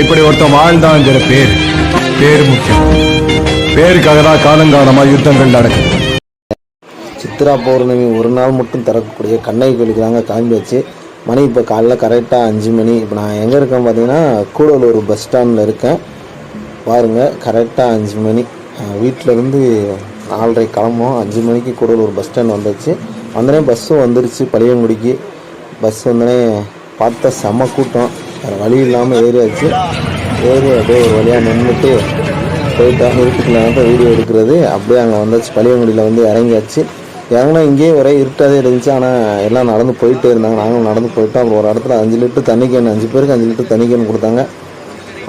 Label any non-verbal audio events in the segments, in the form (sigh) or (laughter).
இப்படி ஒருத்தன் வாழ்ந்தாங்கிற பேர். பேர் முக்கியம். பேருக்காக தான் காலங்காலமா யுத்தங்கள் நடக்குது. சித்ரா பௌர்ணமி ஒரு நாள் மட்டும் திறக்கக்கூடிய கண்ணகி கோயிலுக்கு தாங்க கிளம்பி வச்சு மணி இப்போ காலைல கரெக்டாக அஞ்சு மணி. இப்போ நான் எங்கே இருக்கேன் பார்த்தீங்கன்னா கூடலூர் பஸ் ஸ்டாண்டில் இருக்கேன். பாருங்கள் கரெக்டாக அஞ்சு மணி. வீட்டிலேருந்து நாலரை கிளம்போம் அஞ்சு மணிக்கு கூடலூர் பஸ் ஸ்டாண்ட் வந்துச்சு வந்தோடனே பஸ்ஸும் வந்துருச்சு பழையங்குடிக்கு பஸ் வந்தனே பார்த்த செம கூட்டம். வேறு வழி இல்லாமல் ஏறியாச்சு. ஏறி அப்படியே ஒரு வழியாக நின்றுட்டு போயிட்டேன் இருட்டுக்குள்ள வீடியோ எடுக்கிறது. அப்படியே அங்கே வந்தாச்சு பழியங்குடியில் வந்து இறங்கியாச்சு. இறங்கினா இங்கேயே ஒரே இருட்டாகவே இருந்துச்சு. ஆனால் எல்லாம் நடந்து போயிட்டே இருந்தாங்க. நாங்களும் நடந்து போயிட்டோம். அப்புறம் ஒரு இடத்துல அஞ்சு லிட்டர் தண்ணி கேன் அஞ்சு பேருக்கு அஞ்சு லிட்டர் தண்ணி கேன் கொடுத்தாங்க.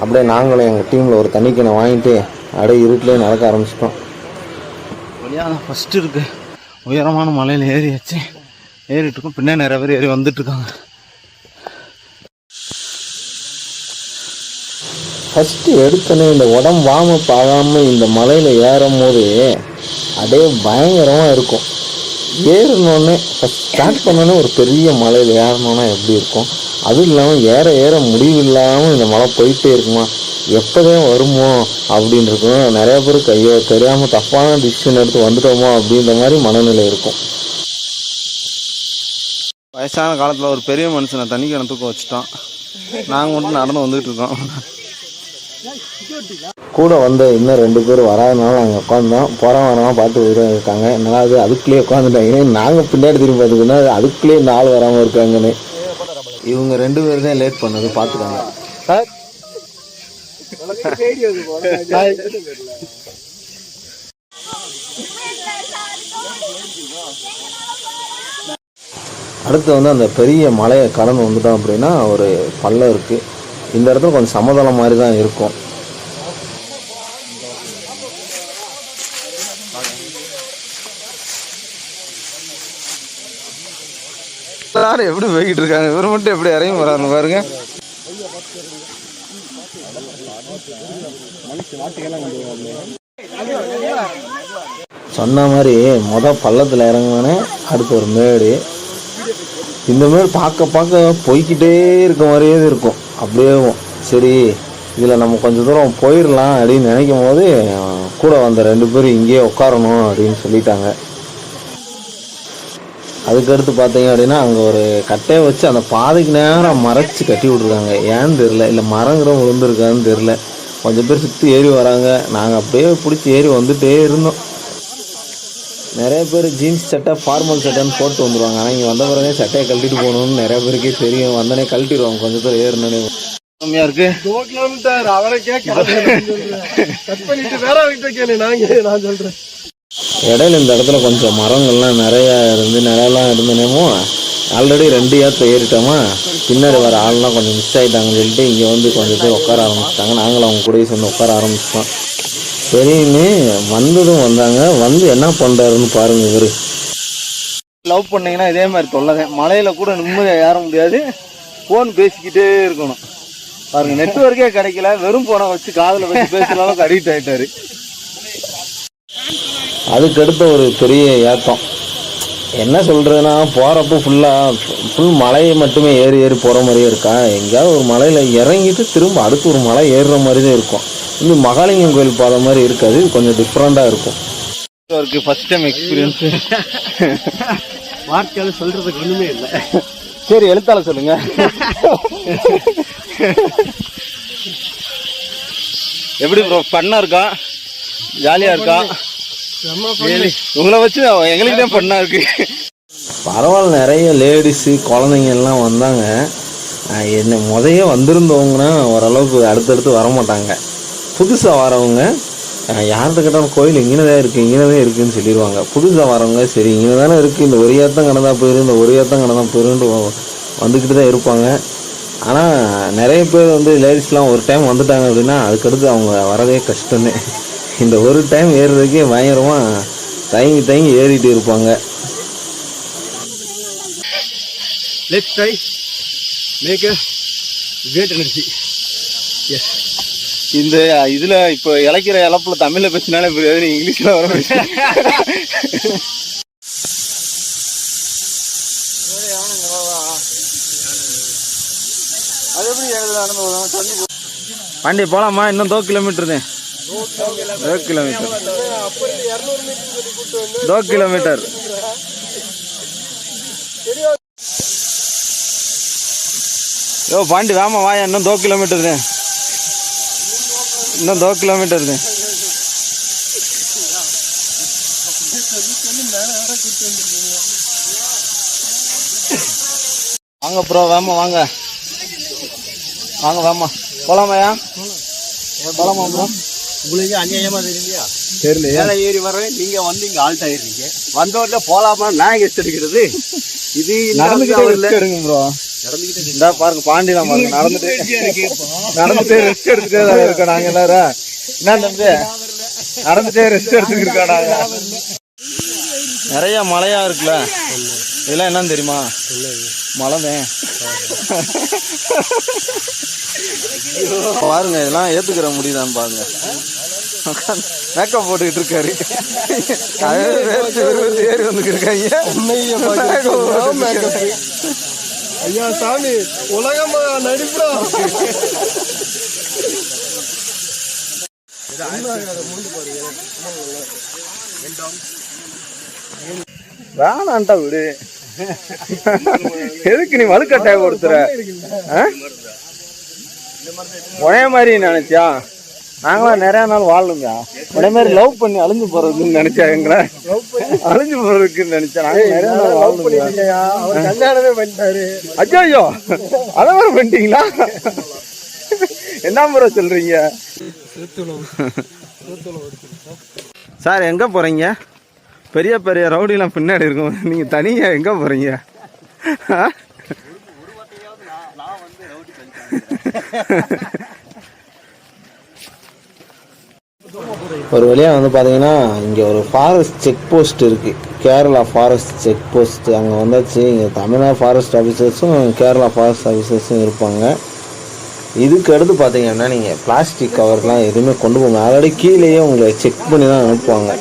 அப்படியே நாங்களும் எங்கள் டீமில் ஒரு தண்ணி கேனை வாங்கிட்டு அப்படியே இருட்டிலே நடக்க ஆரம்பிச்சிட்டோம். வழியாக ஃபஸ்ட்டு இருக்குது உயரமான மலையில் ஏறியாச்சு. ஏறிட்டு பின்னே நிறைய பேர் ஏறி வந்துட்டுருக்காங்க ஃபஸ்ட்டு எடுத்தோன்னே இந்த உடம்பு வார்மப் ஆகாமல் இந்த மலையில் ஏறும் போது அப்படியே பயங்கரமாக இருக்கும். ஏறினோடனே ஃபஸ்ட் ஸ்டார்ட் பண்ணோன்னே ஒரு பெரிய மலையில் ஏறணுன்னா எப்படி இருக்கும்? அதுவும் இல்லாமல் ஏற ஏற முடிவு இல்லாமல் இந்த மலை போயிட்டே இருக்குமா? எப்போதான் வருமோ அப்படின்னு இருக்கும்? நிறைய பேருக்கு ஐயோ தெரியாமல் தப்பான டிசிஷன் எடுத்து வந்துட்டோமோ அப்படின்ற மாதிரி மனநிலை இருக்கும். வயசான காலத்தில் ஒரு பெரிய மனுஷனை தண்ணி கிணறு வச்சுட்டோம் நாங்கள் மட்டும் நடந்து வந்துட்டு இருக்கோம். கூட வந்த இன்னும் ரெண்டு பேர் வராதனால நாங்கள் உட்காந்தோம் போகிறோம் வரோம் பார்த்து உயிரோம் இருக்காங்க. என்னடா அது அதுக்குள்ளேயே உட்காந்துட்டாங்க நாங்கள் பின்னாடி திரும்பி பார்த்துக்கோன்னா அதுக்குள்ளேயே இந்த ஆள் வராமல் இருக்காங்கன்னு. இவங்க ரெண்டு பேர் தான் லேட் பண்ணது. பார்த்துக்காங்க. அடுத்து வந்து அந்த பெரிய மலையை கடந்து வந்துட்டோம் அப்படின்னா ஒரு பள்ளம் இருக்குது இந்த இடத்துல கொஞ்சம் சமதளம் மாதிரி தான் இருக்கும். எல்லாரும் எப்படி போய்கிட்டு இருக்காங்க? இவர் மட்டும் எப்படி இறங்கி வராங்க பாருங்க. சொன்ன மாதிரி மொதல் பள்ளத்தில் இறங்கினோடனே அடுத்து ஒரு மேடு. இந்த மேடு பார்க்க பார்க்க போய்க்கிட்டே இருக்க மாதிரியே இருக்கும். அப்படியே சரி இதில் நம்ம கொஞ்சம் தூரம் போயிடலாம் அப்படின்னு நினைக்கும் போது கூட வந்த ரெண்டு பேரும் இங்கேயே உட்காரணும் அப்படின்னு சொல்லிட்டாங்க. அதுக்கடுத்து பார்த்தீங்க அப்படின்னா அங்கே ஒரு கட்டையை வச்சு அந்த பாதைக்கு நேரம் மறைச்சி கட்டி விட்ருக்காங்க ஏன்னு தெரில இல்லை மரங்கிற விழுந்துருக்கான்னு தெரில கொஞ்சம் பேர் சுற்றி ஏறி வராங்க. நாங்கள் அப்படியே பிடிச்சி ஏறி வந்துகிட்டே இருந்தோம். நிறைய பேர் ஜீன்ஸ் சட்டை ஃபார்மல் சட்டைன்னு போட்டு வந்துடுவாங்க ஆனால் இங்கே வந்த பிறகு சட்டையை கழட்டிட்டு போகணும்னு நிறைய பேருக்கே தெரியும். வந்தனே கழட்டிடுவாங்க. கொஞ்சம் பேர் ஏறினே கம்மியா இருக்கு. கிலோமீட்டர். அவரை கேட்க (laughs) கட் பண்ணிட்டு வேற அவர்கிட்ட கேளு. நாங்க நான் சொல்றேன். இடையில இந்த இடத்துல கொஞ்சம் மரங்கள்லாம் நிறைய இருந்து நிலையெல்லாம் இருந்தனேமோ ஆல்ரெடி ரெண்டு ஏற்ற ஏறிட்டோமா? பின்னாடி வர ஆள்லாம் கொஞ்சம் மிஸ் ஆகிட்டாங்கன்னு சொல்லிட்டு இங்கே வந்து கொஞ்சம் பேர் உட்கார ஆரம்பிச்சிட்டாங்க. நாங்களும் அவங்க கூடயே சேர்ந்து உட்கார ஆரம்பிச்சிட்டோம். சரின்னு வந்ததும் வந்தாங்க. வந்து என்ன பண்ணுறாருன்னு பாருங்க இவரு. லவ் பண்ணீங்கன்னா இதே மாதிரி தொல்லதான் மலையில கூட நிம்மதியாக ஏற முடியாது. ஃபோன் பேசிக்கிட்டே இருக்கணும். பாருங்க நெட்ஒர்க்கே கிடைக்கல. வெறும் போனை வச்சு காதில் வச்சு பேசுற அளவுக்கு அடிக்ட் ஆயிட்டாரு. அதுக்கடுத்த ஒரு பெரிய ஏத்தம் என்ன சொல்கிறதுனா போகிறப்போ ஃபுல்லாக ஃபுல் மலையை மட்டுமே ஏறி ஏறி போகிற மாதிரியே இருக்கா? எங்கேயாவது ஒரு மலையில் இறங்கிட்டு திரும்ப அடுத்து ஒரு மலை ஏறுற மாதிரி தான் இருக்கும். இந்த மகாலிங்கம் கோயில் பாதை மாதிரி இருக்காது. இது கொஞ்சம் டிஃப்ரெண்ட்டாக இருக்கும். இருக்கு ஃபர்ஸ்ட் டைம் எக்ஸ்பீரியன்ஸ் வார்த்தையால சொல்றதுக்கு ஒண்ணுமே இல்லை. சரி எழுத்தால சொல்லுங்க. எப்படி ப்ரோ ஃபன்னா இருக்கா? ஜாலியா இருக்கா? உங்களை வச்சு எங்களுக்கு தான் ஃபன்னா இருக்கு. பரவாயில்ல நிறைய லேடிஸு குழந்தைங்க எல்லாம் வந்தாங்க என்ன முதைய வந்திருந்தவங்கன்னா ஓரளவுக்கு அடுத்தடுத்து வர மாட்டாங்க புதுசாக வரவங்க யார்கிட்ட கேட்டாலும் கோயில் இங்கே தான் இருக்குது இங்கே தான் இருக்குதுன்னு சொல்லிடுவாங்க புதுசாக வரவங்க சரி இங்கே தானே இருக்குது இந்த ஒரு ஏத்தம் கடந்தா போயிடும் இந்த ஒரு ஏத்தம் கடந்தா போயிருன்ட்டு வந்துக்கிட்டு தான் இருப்பாங்க. ஆனால் நிறைய பேர் வந்து லேடிஸ்லாம் ஒரு டைம் வந்துட்டாங்க அப்படின்னா அதுக்கடுத்து அவங்க வரதே கஷ்டமே. இந்த ஒரு டைம் ஏறுறதுக்கே பயங்கரமாக தயங்கி தயங்கி ஏறிட்டு இருப்பாங்க. Let's try make great energy S இந்த இதுல இப்ப இழைக்கிற இழப்புல தமிழ்ல பேசினாலே புரியாது நீ இங்கிலீஷ்ல வர வண்டி போலாமா? இன்னும் தோ கிலோமீட்டர் தோ கிலோமீட்டர். தோ கிலோமீட்டர். யோ பாண்டி வாமா வாயா இன்னும் தோ கிலோமீட்டர் தான். இன்னும் தோ கிலோமீட்டர் தான் வாங்க ப்ரோ வாமா வாங்க. வாங்க வாமா போலாமாயா போலாமா ப்ரோ உங்களுக்கு அநியாயமா தெரியலையா தெரியலையா. மேலே ஏறி வர்றேன் நீங்க வந்து இங்க ஆல்ட் ஆயிருக்கீங்க வந்தவர்ல போலாமா நான் எடுக்கிறது. இது நடந்துக்கிட்டே ப்ரோ இந்தா பாருங்க பாண்டிலாம் பாருங்க நடந்துட்டு நடந்துட்டே ரெஸ்ட் எடுத்துட்டே தான் இருக்கோம் நாங்க எல்லாரும். என்ன தம்பி நடந்துட்டே ரெஸ்ட் எடுத்துட்டு இருக்கோம் நாங்க. நிறைய மழையா இருக்குல்ல? இதெல்லாம் என்னன்னு தெரியுமா? மழைதான். பாருங்க இதெல்லாம் ஏத்துக்கிற முடியுதான்னு பாருங்க. மேக்கப் போட்டுக்கிட்டு இருக்காரு. ஏறி வந்துக்கிட்டு இருக்காங்க ஐயா சாமி உலகமா நடிப்பா வேணான்டா விடு. எதுக்கு நீ வலுக்கட்டாய கொடுத்துற ஆ? மாதிரி நினைச்சியா? நாங்களாம் நிறைய நாள் வாழணுங்க உனைய மாதிரி லவ் பண்ணி அழிஞ்சு போறதுன்னு நினைச்சாங்களா அழிஞ்சு போறதுக்குன்னு நினைச்சா நாங்க நிறைய நாள் வாழணுங்க அவர் கல்யாணமே பண்ணிட்டாரு. அச்சோ ஐயோ அதை மாதிரி பண்ணிட்டீங்களா? என்ன முறை சொல்றீங்க? சார் எங்க போறீங்க? பெரிய பெரிய ரவுடிலாம் பின்னாடி இருக்கும். நீங்க தனியா எங்க போறீங்க? ஆ? ஒரு வழியாக வந்து பார்த்தீங்கன்னா இங்கே ஒரு ஃபாரஸ்ட் செக் போஸ்ட் இருக்குது கேரளா ஃபாரஸ்ட் செக் போஸ்ட் அங்கே வந்தாச்சு இங்கே தமிழ்நாடு ஃபாரஸ்ட் ஆஃபீஸர்ஸும் கேரளா ஃபாரஸ்ட் ஆஃபீஸர்ஸும் இருப்பாங்க. இதுக்கு அடுத்து பார்த்தீங்கன்னா நீங்கள் பிளாஸ்டிக் கவர்லாம் எதுவுமே கொண்டு போங்க ஆல்ரெடி கீழேயே உங்களை செக் பண்ணி தான் அனுப்புவாங்க.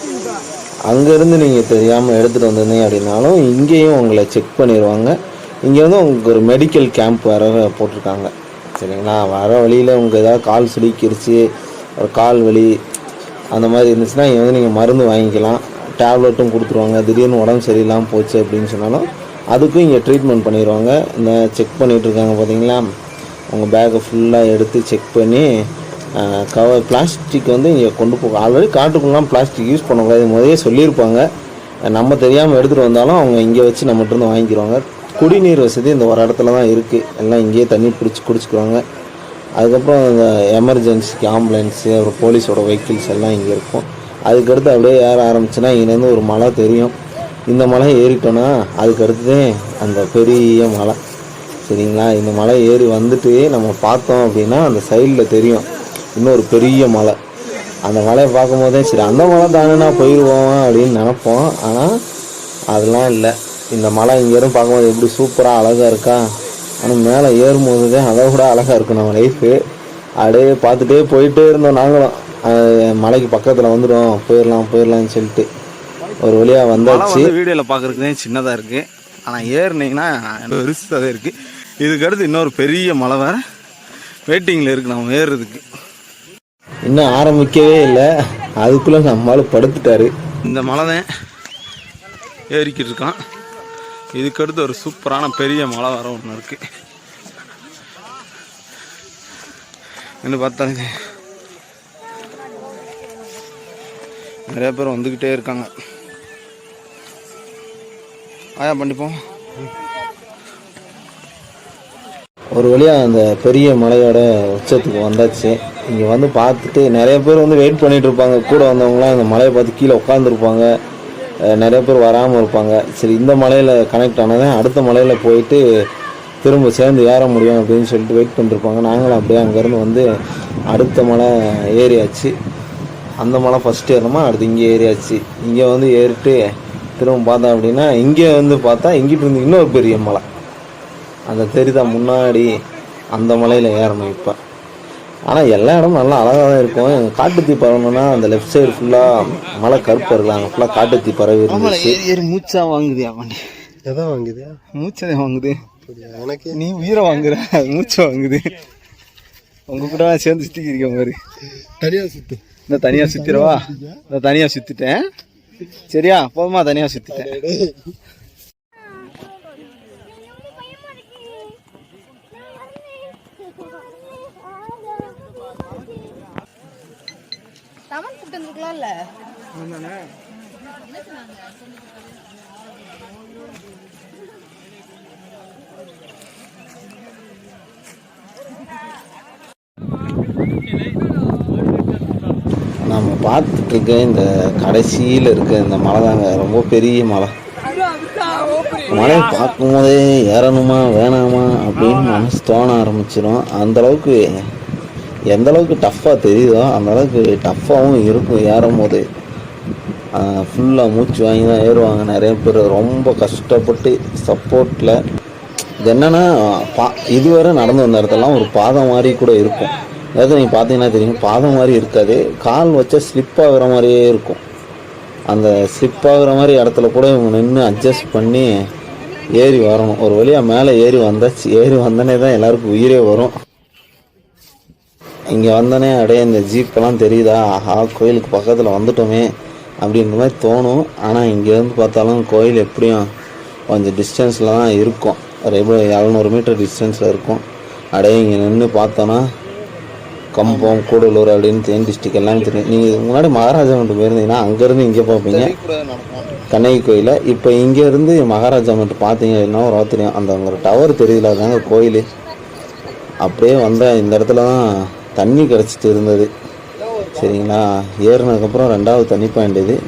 அங்கேருந்து நீங்கள் தெரியாமல் எடுத்துகிட்டு வந்திருந்தீங்க அப்படின்னாலும் இங்கேயும் உங்களை செக் பண்ணிடுவாங்க இங்கே வந்து உங்களுக்கு ஒரு மெடிக்கல் கேம்ப் வர போட்டிருக்காங்க. சரிங்களா? வர வழியில் உங்களுக்கு ஏதாவது கால் சுடிக்கிருச்சு ஒரு கால் வலி அந்த மாதிரி இருந்துச்சுன்னா இங்கே வந்து நீங்கள் மருந்து வாங்கிக்கலாம். டேப்லெட்டும் கொடுத்துருவாங்க. திடீர்னு உடம்பு சரியில்லாமல் போச்சு அப்படின்னு சொன்னாலும் அதுக்கும் இங்கே ட்ரீட்மெண்ட் பண்ணிடுவாங்க. இந்த செக் பண்ணிகிட்ருக்காங்க பார்த்தீங்களா உங்கள் பேக்கை ஃபுல்லாக எடுத்து செக் பண்ணி கவர் பிளாஸ்டிக் வந்து இங்கே கொண்டு போக ஆல்ரெடி காட்டுக்குள்ளலாம் பிளாஸ்டிக் யூஸ் பண்ணக்கூடாது. முதலே சொல்லியிருப்பாங்க. நம்ம தெரியாமல் எடுத்துகிட்டு வந்தாலும் அவங்க இங்கே வச்சு நம்மகிட்ட இருந்து வாங்கிக்கிறாங்க குடிநீர் வசதி இந்த ஒரு இடத்துல தான் இருக்குது எல்லாம் இங்கேயே தண்ணி பிடிச்சி குடிச்சிக்குவாங்க. அதுக்கப்புறம் இந்த எமர்ஜென்சிக்கு ஆம்புலன்ஸு அப்புறம் போலீஸோட வெஹிக்கிள்ஸ் எல்லாம் இங்கே இருக்கும். அதுக்கடுத்து அப்படியே ஏற ஆரம்பிச்சுன்னா இங்கேருந்து ஒரு மலை தெரியும். இந்த மலை ஏறிட்டோன்னா அதுக்கு அந்த பெரிய மலை. சரிங்களா? இந்த மலை ஏறி வந்துட்டு நம்ம பார்த்தோம் அப்படின்னா அந்த சைடில் தெரியும். இன்னொரு பெரிய மலை. அந்த மலையை பார்க்கும்போதே சரி அந்த மலை தானேனா போயிடுவோம் அப்படின்னு நினப்போம். ஆனால் அதெல்லாம் இல்லை. இந்த மலை இங்கேருந்து பார்க்கும்போது எப்படி சூப்பராக அழகாக இருக்கா? ஆனால் மேலே ஏறும்போது தான் அதை விட அழகாக இருக்கும் நம்ம லைஃபு அப்படியே பார்த்துட்டே போயிட்டே இருந்தோம் நாங்களும். மலைக்கு பக்கத்தில் வந்துடும் போயிடலாம் போயிடலாம்னு சொல்லிட்டு. ஒரு வழியாக வந்தாச்சு வந்து வீடியோவில் பார்க்குறதுக்கு தான் சின்னதாக இருக்குது ஆனால் ஏறுனீங்கன்னா பெருசாக தான் இருக்குது இதுக்கு அடுத்து இன்னொரு பெரிய மலை வேறு வெயிட்டிங்கில் இருக்குது நம்ம ஏறுறதுக்கு. இன்னும் ஆரம்பிக்கவே இல்லை. அதுக்குள்ளே நம்மளால் படுத்துட்டாரு. இந்த மலை தான் ஏறிக்கிட்டு இருக்கான். இதுக்கு அடுத்து ஒரு சூப்பரான பெரிய மலை வர ஒன்று இருக்கு. என்ன பார்த்தாங்க. நிறைய பேர் வந்துக்கிட்டே இருக்காங்க. ஆயா பண்ணிப்போம் ஒரு வழியாக அந்த பெரிய மலையோட உச்சத்துக்கு வந்தாச்சு. இங்கே வந்து பார்த்துட்டு நிறைய பேர் வந்து வெயிட் பண்ணிகிட்டு இருப்பாங்க. கூட வந்தவங்களாம் இந்த மலையை பார்த்து கீழே உட்காந்துருப்பாங்க நிறைய பேர் வராமல் இருப்பாங்க. சரி இந்த மலையில் கனெக்ட் ஆனதான் அடுத்த மலையில் போயிட்டு திரும்ப சேர்ந்து ஏற முடியும் அப்படின்னு சொல்லிட்டு வெயிட் பண்ணிருப்பாங்க. நாங்களும் அப்படியே அங்கேருந்து வந்து அடுத்த மலை ஏறியாச்சு. அந்த மலை ஃபஸ்ட்டு ஏறணுமா? அடுத்து இங்கே ஏறியாச்சு. இங்கே வந்து ஏறிட்டு திரும்ப பார்த்தோம் அப்படின்னா இங்கே வந்து பார்த்தா இங்கிட்டு இருந்து இன்னொரு பெரிய மலை. அந்த தெரிதா முன்னாடி அந்த மலையில் ஏறணும் இப்போ. ஆனால் எல்லா இடமும் நல்லா அழகாக தான் இருக்கும் காட்டுத்தீ பறவைன்னா அந்த லெஃப்ட் சைடு ஃபுல்லாக மலை கருப்பு இருக்கலாம் அங்கே ஃபுல்லாக காட்டுத்தீ பறவை இருந்துச்சு. மூச்சா வாங்குதியா பண்ணி எதை வாங்குது? மூச்சதை வாங்குது. எனக்கு நீ உயிரை வாங்குற மூச்சை வாங்குது. உங்க கூட சேர்ந்து சுத்திக்கிறீங்க மாதிரி தனியா சுத்து. இந்த தனியா சுத்திரவா இந்த தனியா சுத்திட்டேன். சரியா போதுமா தனியா சுத்திட்டேன். தமிழ் கூட்டு வந்துருக்கலாம்ல நம்ம பார்த்துட்டு இருக்க இந்த கடைசியில் இருக்க இந்த மலை தாங்க. ரொம்ப பெரிய மலை. மலையை பார்க்கும்போதே ஏறணுமா வேணாமா அப்படின்னு மனசு தோண ஆரம்பிச்சிடும் அந்த அளவுக்கு எந்த அளவுக்கு டஃப்பாக தெரியுதோ அந்த அளவுக்கு டஃப்பாகவும் இருக்கும் ஏறும் போது ஃபுல்லாக மூச்சு வாங்கி தான் ஏறுவாங்க நிறைய பேர். ரொம்ப கஷ்டப்பட்டு சப்போர்ட்டில் இது என்னென்னா பா இதுவரை நடந்து வந்த இடத்துலலாம் ஒரு பாதம் மாதிரி கூட இருக்கும். அதாவது நீங்கள் பார்த்தீங்கன்னா தெரியும் பாதம் மாதிரி இருக்காது. கால் வச்சா ஸ்லிப் ஆகிற மாதிரியே இருக்கும். அந்த ஸ்லிப் ஆகிற மாதிரி இடத்துல கூட இவங்க நின்று அட்ஜஸ்ட் பண்ணி ஏறி வரணும். ஒரு வழியாக மேலே ஏறி வந்தாச்சு. ஏறி வந்தனே தான் எல்லாருக்கும் உயிரே வரும். இங்கே வந்தோடனே அப்படியே இந்த ஜீப்பெல்லாம் தெரியுதா? ஆஹா கோயிலுக்கு பக்கத்தில் வந்துட்டோமே அப்படின்ற மாதிரி தோணும். ஆனால் இங்கேருந்து பார்த்தாலும் கோயில் எப்படியும் கொஞ்சம் டிஸ்டன்ஸில் தான் இருக்கும். ஒரு எப்படி எழுநூறு மீட்டர் டிஸ்டன்ஸில் இருக்கும். அப்படியே இங்கே நின்று பார்த்தோன்னா கம்பம் கூடலூர் அப்படின்னு தேன் டிஸ்ட்ரிக் எல்லாமே தெரியும். நீங்கள் முன்னாடி மகாராஜா மட்டும் போயிருந்தீங்கன்னா அங்கேருந்து இங்கே பார்ப்பீங்க. கண்ணகி கோயிலை? இப்போ இங்கேருந்து மகாராஜா மட்டும் பார்த்தீங்க அப்படின்னா ஒரு தெரியும். அந்த ஒரு டவர் தெரியல தாங்க கோயில். அப்படியே வந்தால் இந்த இடத்துல தான் தண்ணி கிடச்சிட்டு இருந்தது. சரிங்களா? ஏறினதுக்கப்புறம் ரெண்டாவது தண்ணி பாயிண்ட் இது.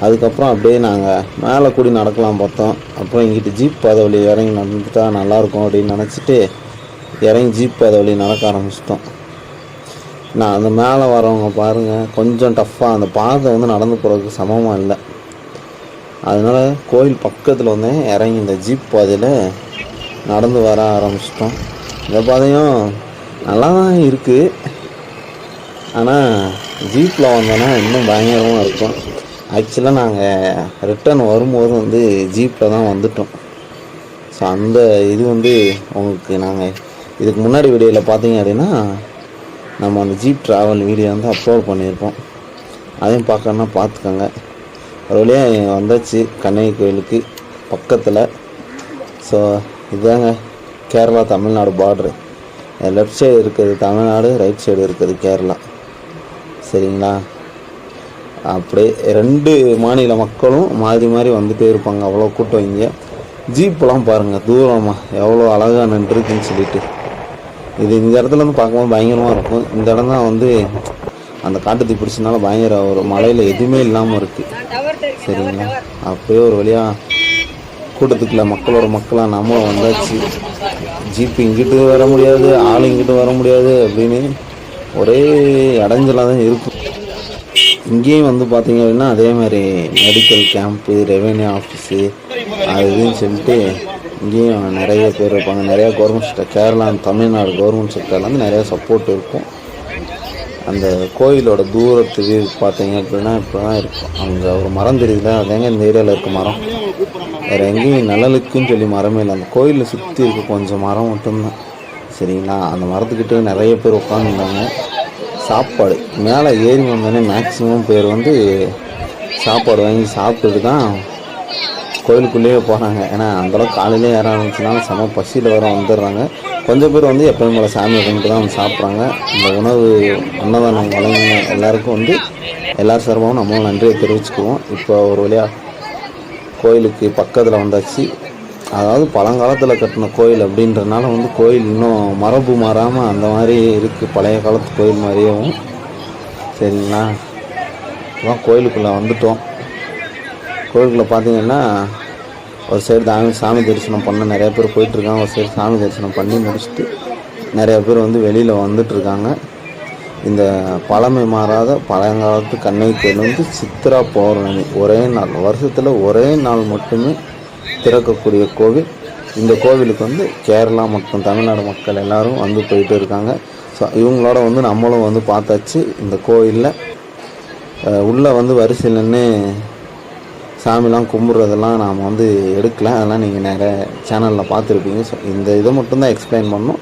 அதுக்கப்புறம் அப்படியே நாங்கள் மேலே கூடி நடக்கலாம் பார்த்தோம். அப்புறம் இங்கிட்டு ஜீப் பாதை வழி இறங்கி நடந்துட்டா நல்லாயிருக்கும் அப்படின்னு நினச்சிட்டு இறங்கி ஜீப் பாதை வழி நடக்க ஆரம்பிச்சிட்டோம். நான் அந்த மேலே வரவங்க பாருங்கள் கொஞ்சம் டஃப்பாக அந்த பாதை வந்து நடந்து போகிறதுக்கு சமமாக இல்லை. அதனால் கோயில் பக்கத்தில் வந்து இறங்கி இந்த ஜீப் பாதையில் நடந்து வர ஆரம்பிச்சிட்டோம். இந்த பாதையும் நல்லா தான் இருக்குது ஆனால் ஜீப்பில் வந்தோன்னா இன்னும் பயங்கரமாக இருக்கும். ஆக்சுவலாக நாங்கள் ரிட்டர்ன் வரும்போது வந்து ஜீப்பில் தான் வந்துட்டோம். ஸோ அந்த இது வந்து உங்களுக்கு நாங்கள் இதுக்கு முன்னாடி வீடியோவில் பார்த்தீங்க அப்படின்னா நம்ம அந்த ஜீப் ட்ராவல் வீடியோ வந்து அப்லோட் பண்ணியிருப்போம் அதையும் பார்க்கணுன்னா பார்த்துக்கோங்க. ஒரு வழியாக வந்தாச்சு கண்ணகி கோயிலுக்கு பக்கத்தில். ஸோ இதுதாங்க கேரளா தமிழ்நாடு பார்ட்ரு லெஃப்ட் சைடு இருக்கிறது தமிழ்நாடு ரைட் சைடு இருக்கிறது கேரளா. சரிங்களா? அப்படியே ரெண்டு மாநில மக்களும் மாறி மாறி வந்துகிட்டே இருப்பாங்க. அவ்வளோ கூட்டம் இங்கே. ஜீப்பெலாம் பாருங்கள் தூரமாக எவ்வளோ அழகாக நின்றுருக்குன்னு சொல்லிட்டு. இது இந்த இடத்துல வந்து பார்க்கும்போது பயங்கரமாக இருக்கும். இந்த இடம் தான் வந்து அந்த காட்டுத்தி பிடிச்சனால பயங்கர ஒரு மலையில் எதுவுமே இல்லாமல் இருக்குது சரிங்களா? அப்படியே ஒரு வழியாக கூட்டத்துக்குள்ள மக்களோட மக்களாக நம்மளும் வந்தாச்சு. ஜீப் இங்கிட்டு வர முடியாது ஆள் இங்கிட்டு வர முடியாது அப்படின்னு ஒரே இடைஞ்சலாக தான் இருக்கும். இங்கேயும் வந்து பார்த்தீங்க அப்படின்னா அதே மாதிரி மெடிக்கல் கேம்ப்பு ரெவென்யூ ஆஃபீஸு அது இதுன்னு சொல்லிட்டு இங்கேயும் நிறைய பேர் இருப்பாங்க. நிறைய government sector Kerala Tamil Nadu government செக்டர்லேருந்து நிறைய சப்போர்ட் இருக்கும். அந்த கோயிலோட தூரத்துக்கு பார்த்தீங்க அப்படின்னா இப்போ தான் இருக்கும். அங்கே ஒரு மரம் தெரியுதுல அதேங்க இந்த ஏரியாவில் இருக்க மரம். வேறு எங்கேயும் நிழலுக்குன்னு சொல்லி மரமே இல்லை. அந்த கோயிலில் சுற்றி இருக்க கொஞ்சம் மரம் மட்டும்தான். சரிங்களா? அந்த மரத்துக்கிட்டே நிறைய பேர் உட்காந்துருந்தாங்க சாப்பாடு. மேலே ஏறி வந்தோடனே மேக்ஸிமம் பேர் வந்து சாப்பாடு வாங்கி சாப்பிட்டுட்டு தான் கோயிலுக்குள்ளேயே போகிறாங்க ஏன்னா அந்தளவுக்கு காலையிலே ஏற ஆரம்பிச்சுனாலும் செம பசியில் வர வந்துடுறாங்க. கொஞ்சம் பேர் வந்து எப்பயும் போல சாமியை கும்பிட்டு தான் வந்து சாப்பிட்றாங்க. இந்த உணவு அன்னதானம் வழங்கின எல்லாருக்கும் வந்து எல்லா சார்பாகவும் நம்மளும் நன்றியை தெரிவிச்சுக்குவோம். இப்போ ஒரு வழியாக கோயிலுக்கு பக்கத்தில் வந்தாச்சு. அதாவது பழங்காலத்தில் கட்டின கோயில் அப்படின்றனால வந்து கோயில் இன்னும் மரபு மாறாமல் அந்த மாதிரி இருக்குது பழைய காலத்து கோயில் மாதிரியேவும். சரிங்களா? அதான் கோயிலுக்குள்ளே வந்துட்டோம். கோயிலுக்குள்ளே பார்த்தீங்கன்னா ஒரு சைடு சாமி சாமி தரிசனம் பண்ண நிறைய பேர் போயிட்டுருக்காங்க ஒரு சைடு சாமி தரிசனம் பண்ணி முடிச்சுட்டு நிறைய பேர் வந்து வெளியில் வந்துட்டுருக்காங்க இந்த பழமை மாறாத பழங்காலத்து கண்ணகி கோயில் வந்து சித்ரா பௌர்ணமி. ஒரே நாள் வருஷத்தில் ஒரே நாள் மட்டுமே திறக்கக்கூடிய கோவில். இந்த கோவிலுக்கு வந்து கேரளா மற்றும் தமிழ்நாடு மக்கள் எல்லாரும் வந்து போயிட்டு இருக்காங்க. ஸோ இவங்களோட வந்து நம்மளும் வந்து பார்த்தாச்சு இந்த கோயிலில் உள்ளே வந்து வரிசையில் நின்று சாமிலாம் கும்பிட்றதெல்லாம் நாம் வந்து எடுக்கல. அதெல்லாம் நீங்கள் நிறைய சேனலில் பார்த்துருப்பீங்க. ஸோ இந்த இதை மட்டும்தான் எக்ஸ்பிளைன் பண்ணோம்.